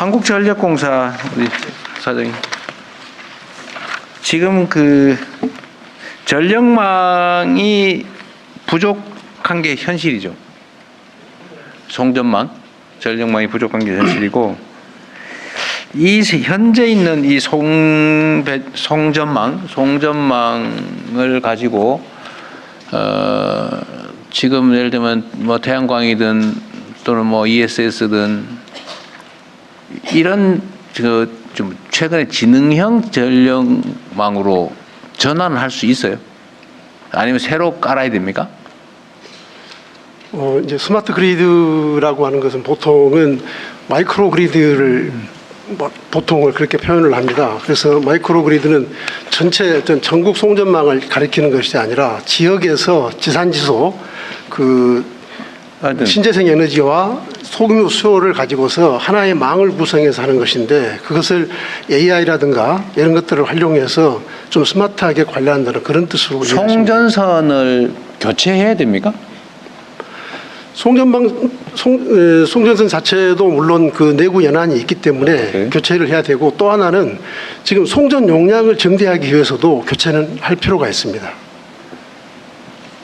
한국전력공사 우리 사장님. 지금 그 전력망이 부족한 게 현실이죠. 송전망, 전력망이 부족한 게 현실이고 이 세- 현재 있는 이 송배, 송전망, 송전망을 가지고 어, 지금 예를 들면 뭐 태양광이든 또는 뭐 ESS든 이런 그좀 최근에 지능형 전력망으로 전환을 할 수 있어요? 아니면 새로 깔아야 됩니까? 어, 이제 스마트 그리드라고 하는 것은 보통은 마이크로 그리드를 뭐 보통을 그렇게 표현을 합니다. 그래서 마이크로 그리드는 전체 어떤 전국 송전망을 가리키는 것이 아니라 지역에서 지산지소 그 신재생 에너지와 소규모 수요를 가지고서 하나의 망을 구성해서 하는 것인데 그것을 AI라든가 이런 것들을 활용해서 좀 스마트하게 관리한다는 그런 뜻으로. 송전선을 교체해야 됩니까? 송전방 송, 에, 송전선 자체도 물론 그 내구 연한이 있기 때문에 네. 교체를 해야 되고 또 하나는 지금 송전 용량을 증대하기 위해서도 교체는 할 필요가 있습니다.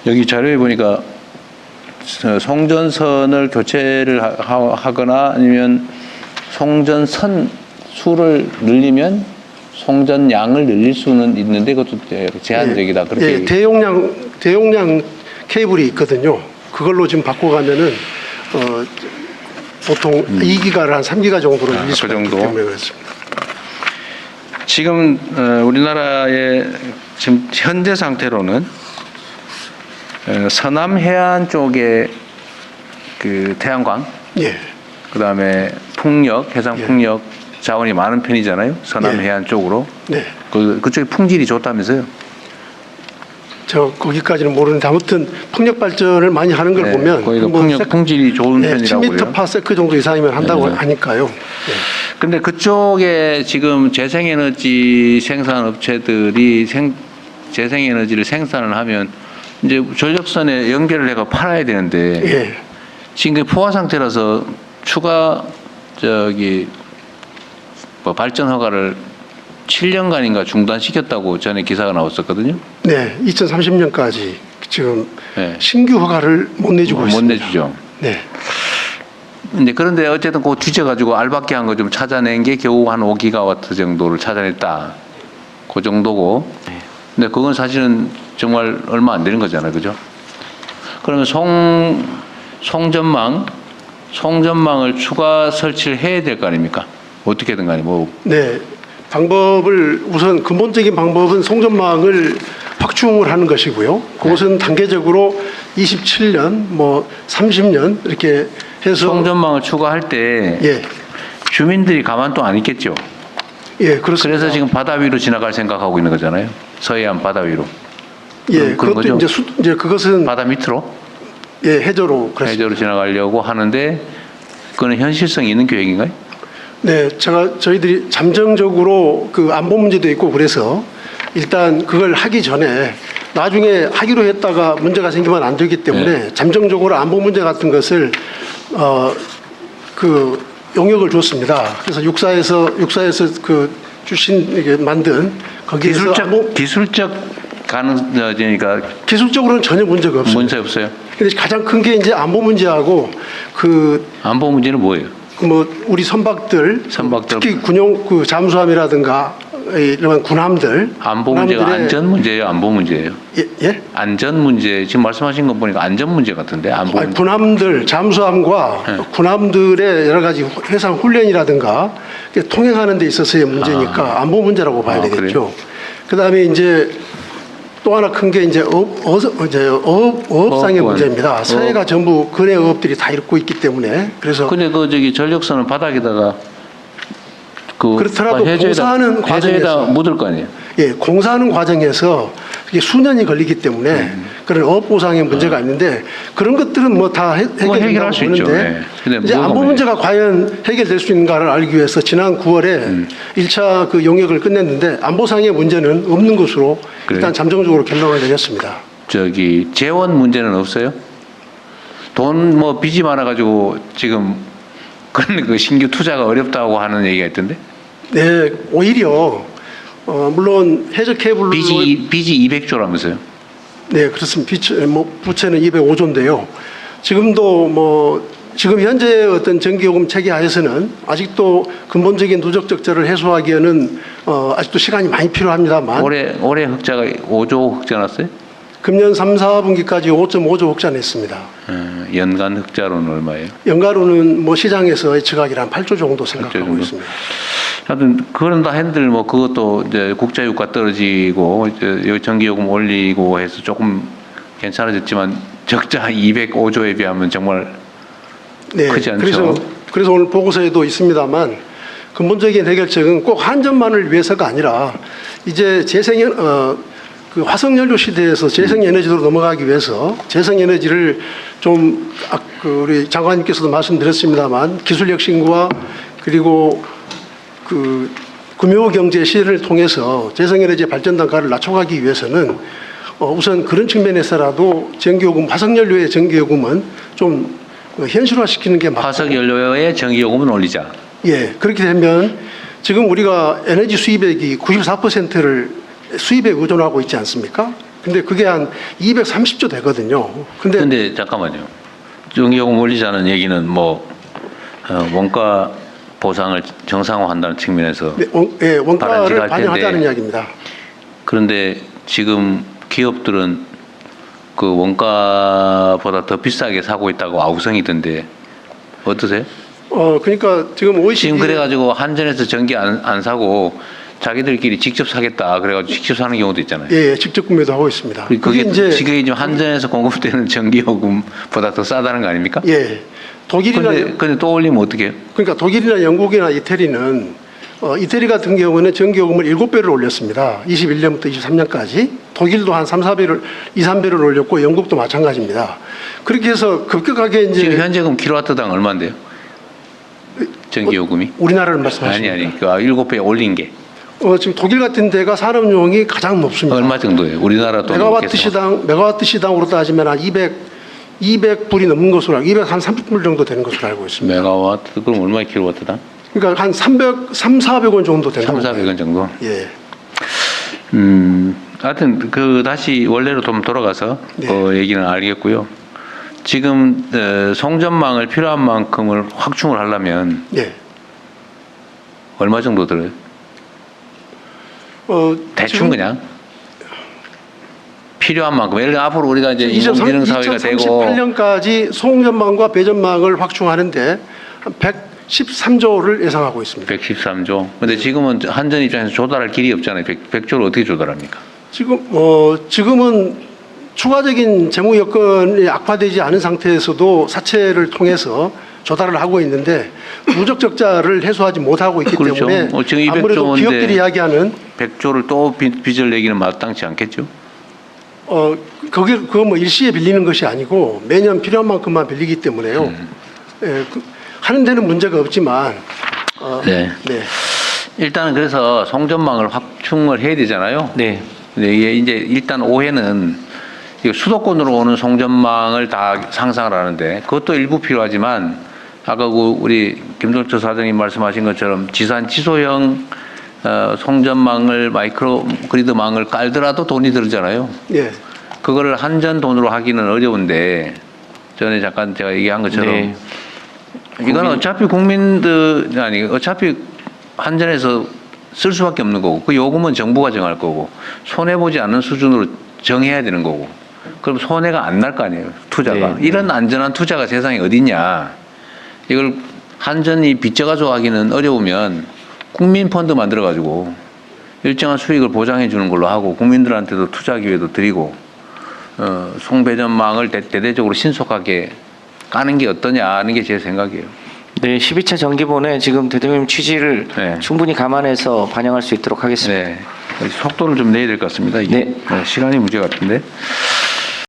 여기 자료에 보니까 송전선을 교체를 하- 하거나 아니면 송전선 수를 늘리면 송전량을 늘릴 수는 있는데 그것도 제한적이다. 그렇게 예, 대용량 대용량 케이블이 있거든요. 그걸로 지금 바꿔가면은 어, 보통 2기가를 한 3기가 정도로 음. 아, 늘릴 수가 그 정도? 때문에 그렇습니다. 지금 어, 우리나라의 지금 현재 상태로는 어, 서남 해안 쪽에 그 태양광, 예. 그 다음에 풍력, 해상 예. 풍력 자원이 많은 편이잖아요. 서남 예. 해안 쪽으로. 네. 그 그쪽이 풍질이 좋다면서요? 저 거기까지는 모르는데 아무튼 풍력 발전을 많이 하는 걸 네, 보면 거기도 뭐 풍력 세- 풍질이 좋은 네, 편이라고 10m 그래요. 파세크 정도 이상이면 한다고 네. 하니까요. 네. 근데 그쪽에 지금 재생에너지 생산 업체들이 생, 재생에너지를 생산을 하면 이제 전력선에 연결을 해가 팔아야 되는데 예. 지금 그 포화 상태라서 추가 저기 뭐 발전 허가를 7년간인가 중단시켰다고 전에 기사가 나왔었거든요. 네, 2030년까지 지금 네. 신규 허가를 못 내주고 못 있습니다. 내주죠. 네, 근데 그런데 어쨌든 그 뒤져가지고 알박기 한거 좀 찾아낸 게 겨우 한 5기가와트 정도를 찾아냈다. 그 정도고. 근데 그건 사실은 정말 얼마 안 되는 거잖아요. 그죠? 그러면 송, 송전망, 송전망을 추가 설치를 해야 될 거 아닙니까? 어떻게든 간에 뭐, 네. 방법을 우선 근본적인 방법은 송전망을 확충을 하는 것이고요. 그것은 단계적으로 27년, 뭐 30년 이렇게 해서 송전망을 추가할 때 예, 주민들이 가만 또 안 있겠죠. 예, 그렇습니다. 그래서 지금 바다 위로 지나갈 생각하고 있는 거잖아요. 서해안 바다 위로. 예, 그것도 거죠? 이제 수, 이제 그것은 바다 밑으로. 예 해저로 그렇습니다. 해저로 지나가려고 하는데 그거는 현실성이 있는 계획인가요? 네, 제가 저희들이 잠정적으로 그 안보 문제도 있고 그래서 일단 그걸 하기 전에 나중에 하기로 했다가 문제가 생기면 안 되기 때문에 네. 잠정적으로 안보 문제 같은 것을 어그 용역을 줬습니다. 그래서 육사에서 육사에서 그 주신 이게 만든 거기에서 기술적 안보- 기술적 가능성이니까 기술적으로는 전혀 문제가 없습니다. 문제 없어요. 근데 가장 큰 게 이제 안보 문제하고 그 안보 문제는 뭐예요? 뭐 우리 선박들, 선박들. 특히 군용 그 잠수함이라든가 이런 군함들 안보 문제가 군함들의- 안전 문제예요, 안보 문제예요. 예, 예? 안전 문제 지금 말씀하신 거 보니까 안전 문제 같은데 안보 아니, 문제. 군함들 잠수함과 네. 군함들의 여러 가지 해상 훈련이라든가 통행하는 데 있어서의 문제니까 안보 문제라고 봐야 아, 되겠죠. 그 다음에 이제 또 하나 큰 게 이제 업, 어, 이제 어업, 어업상의 어업권. 문제입니다. 서해가 어업. 전부 근해 어업들이 다 잃고 있기 때문에 그래서 근데 그 저기 전력선은 바닥에다가 그 그렇더라도 해저에다- 공사하는 과정에서 묻을 거 아니에요. 예, 공사하는 과정에서 이게 수년이 걸리기 때문에 음. 그런 어업 보상의 문제가 있는데 그런 것들은 뭐 다 해결할 수 있죠. 네. 이제 안보 문제예요? 문제가 과연 해결될 수 있는가를 알기 위해서 지난 9월에 음. 일 1차 그 용역을 끝냈는데 안보상의 문제는 없는 것으로 그래요? 일단 잠정적으로 결론을 내렸습니다. 저기 재원 문제는 없어요? 돈 뭐 빚이 많아가지고 지금 그런데 그 신규 투자가 어렵다고 하는 얘기가 있던데 네, 오히려 어, 물론 해저 케이블로 빚이 빚이 200조라면서요. 네, 그렇습니다. 비처, 뭐 부채는 205조인데요. 지금도 뭐 지금 현재 어떤 전기요금 체계 하에서는 아직도 근본적인 누적 적자를 해소하기에는 어, 아직도 시간이 많이 필요합니다만 올해 올해 흑자가 5조 흑자 났어요. 금년 3, 4분기까지 5.5조 흑자 냈습니다. 어, 연간 흑자로는 얼마예요? 연가로는 뭐 시장에서 예측하기로 한 8조 정도 생각하고 정도? 있습니다. 하여튼 그런다 핸들 뭐 그것도 이제 국제유가 떨어지고 이제 요 전기요금 올리고 해서 조금 괜찮아졌지만 적자 205조에 비하면 정말 네, 크지 않죠. 그래서 그래서 오늘 보고서에도 있습니다만 근본적인 해결책은 꼭 한전만을 위해서가 아니라 이제 재생 어, 그 화석연료 시대에서 재생에너지로 넘어가기 위해서 재생에너지를 좀 아, 그 우리 장관님께서도 말씀드렸습니다만 기술 혁신과 그리고 그 금요 경제 시대를 통해서 재생에너지 발전 단가를 낮춰가기 위해서는 어, 우선 그런 측면에서라도 전기요금 화석연료의 전기요금은 좀 어, 현실화시키는 게 맞고 화석 연료의 전기요금은 올리자. 예 그렇게 되면 지금 우리가 에너지 수입액이 94%를 수입에 의존하고 있지 않습니까? 근데 그게 한 230조 되거든요. 근데 근데 잠깐만요. 전기요금 올리자는 얘기는 뭐 어, 원가 보상을 정상화한다는 측면에서 네, 원, 예, 원가를 반영하자는. 이야기입니다. 그런데 지금 기업들은 그 원가보다 더 비싸게 사고 있다고 아우성이던데 어떠세요? 어 그러니까 지금 OECD 지금 그래가지고 한전에서 전기 안, 안 사고 자기들끼리 직접 사겠다 그래가지고 직접 사는 경우도 있잖아요. 예, 예, 직접 구매도 하고 있습니다. 그게 그게 이제 지금 지금 한전에서 공급되는 전기요금보다 더 싸다는 거 아닙니까? 예 독일이나 근데, 근데 또 올리면 어떻게 해요? 그러니까 독일이나 영국이나 이태리는 어, 이태리 같은 경우는 전기요금을 7배를 올렸습니다. 21년부터 23년까지. 독일도 한 3, 4배를 2, 3배를 올렸고 영국도 마찬가지입니다. 그렇게 해서 급격하게 이제 지금 현재금 킬로와트당 얼마인데요? 전기요금이? 우리나라를 아니 말씀하시는 아니 그 일곱 배 올린 게 어, 지금 독일 같은 데가 산업용이 가장 높습니다. 얼마 정도예요? 우리나라 돈 메가와트 시당 메가와트 시당으로 따지면 한 200, 200불이 넘는 것으로 알고 200 한 30불 정도 되는 것으로 알고 있습니다. 메가와트 그럼 얼마 킬로와트당? 그러니까 한 300, 3, 400원 정도 된다고. 3, 400원 정도. 예. 음, 하여튼 그 다시 원래로 좀 돌아가서 네. 그 얘기는 알겠고요. 지금 어, 송전망을 필요한 만큼을 확충을 하려면 예. 얼마 정도 들어요? 어, 대충 그냥 필요한 만큼. 예를 들어 앞으로 우리가 이제 2030 인공지능 사회가 되고 2038년까지 송전망과 배전망을 확충하는데 한 113조를 예상하고 있습니다. 113조. 근데 지금은 한전 입장에서 조달할 길이 없잖아요. 100, 100 조를 어떻게 조달합니까? 지금 어 지금은 추가적인 재무 여건이 악화되지 않은 상태에서도 사채를 통해서 조달을 하고 있는데 누적 적자를 해소하지 못하고 있기 그렇죠. 때문에 어, 지금 200조 아무래도 기업들이 이야기하는 100조를 또 빚- 빚을 내기는 마땅치 않겠죠? 어 거기 그거 뭐 일시에 빌리는 것이 아니고 매년 필요한 만큼만 빌리기 때문에요. 음. 예, 그, 하는 데는 문제가 없지만 어, 네. 네. 일단은 그래서 송전망을 확충을 해야 되잖아요. 네. 근데 이게 이제 일단 오해는 이거 수도권으로 오는 송전망을 다 상상을 하는데 그것도 일부 필요하지만 아까 그 우리 김동철 사장님 말씀하신 것처럼 지산 지소형 어, 송전망을 마이크로 그리드망을 깔더라도 돈이 들잖아요. 예. 그거를 한전 돈으로 하기는 어려운데 전에 잠깐 제가 얘기한 것처럼 네. 이건 어차피 국민들 아니 어차피 한전에서 쓸 수밖에 없는 거고 그 요금은 정부가 정할 거고 손해 보지 않는 수준으로 정해야 되는 거고 그럼 손해가 안 날 거 아니에요 투자가 네. 이런 안전한 투자가 세상에 어디 있냐 이걸 한전이 빚져가지고 하기는 어려우면 국민 펀드 만들어 가지고 일정한 수익을 보장해 주는 걸로 하고 국민들한테도 투자 기회도 드리고 어, 송배전망을 대, 대대적으로 신속하게 까는 게 어떠냐 하는 게 제 생각이에요. 네, 12차 정기본에 지금 대통령 취지를 네. 충분히 감안해서 반영할 수 있도록 하겠습니다. 네. 속도를 좀 내야 될 것 같습니다. 이게. 네. 네, 시간이 문제 같은데.